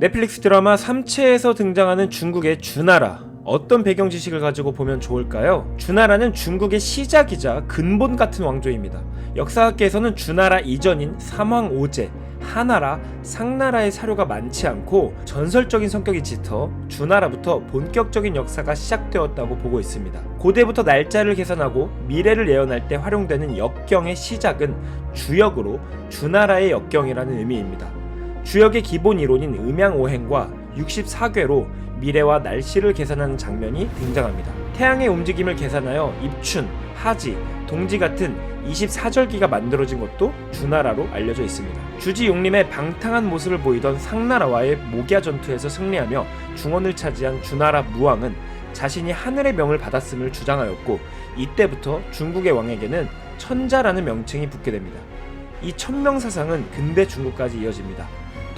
넷플릭스 드라마 삼체에서 등장하는 중국의 주나라 어떤 배경 지식을 가지고 보면 좋을까요? 주나라는 중국의 시작이자 근본 같은 왕조입니다. 역사학계에서는 주나라 이전인 삼왕 오제, 하나라, 상나라의 사료가 많지 않고 전설적인 성격이 짙어 주나라부터 본격적인 역사가 시작되었다고 보고 있습니다. 고대부터 날짜를 계산하고 미래를 예언할 때 활용되는 역경의 시작은 주역으로 주나라의 역경이라는 의미입니다. 주역의 기본 이론인 음양오행과 64궤로 미래와 날씨를 계산하는 장면이 등장합니다. 태양의 움직임을 계산하여 입춘, 하지, 동지 같은 24절기가 만들어진 것도 주나라로 알려져 있습니다. 주지 용림의 방탕한 모습을 보이던 상나라와의 모기야 전투에서 승리하며 중원을 차지한 주나라 무왕은 자신이 하늘의 명을 받았음을 주장하였고 이때부터 중국의 왕에게는 천자라는 명칭이 붙게 됩니다. 이 천명 사상은 근대 중국까지 이어집니다.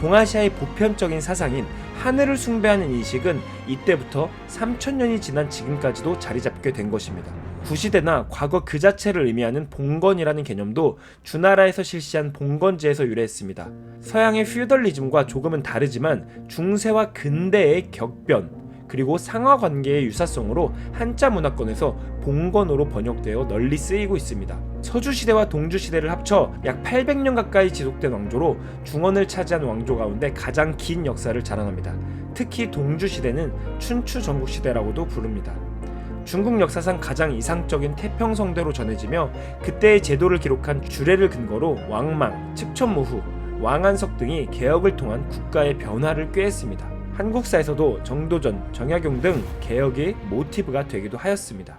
동아시아의 보편적인 사상인 하늘을 숭배하는 인식은 이때부터 3천년이 지난 지금까지도 자리 잡게 된 것입니다. 구시대나 과거 그 자체를 의미하는 봉건이라는 개념도 주나라에서 실시한 봉건제에서 유래했습니다. 서양의 퓨더리즘과 조금은 다르지만 중세와 근대의 격변 그리고 상하 관계의 유사성으로 한자 문화권에서 봉건으로 번역되어 널리 쓰이고 있습니다. 서주 시대와 동주 시대를 합쳐 약 800년 가까이 지속된 왕조로 중원을 차지한 왕조 가운데 가장 긴 역사를 자랑합니다. 특히 동주 시대는 춘추 전국 시대라고도 부릅니다. 중국 역사상 가장 이상적인 태평성대로 전해지며 그때의 제도를 기록한 주례를 근거로 왕망, 측천무후, 왕안석 등이 개혁을 통한 국가의 변화를 꾀했습니다. 한국사에서도 정도전, 정약용 등 개혁의 모티브가 되기도 하였습니다.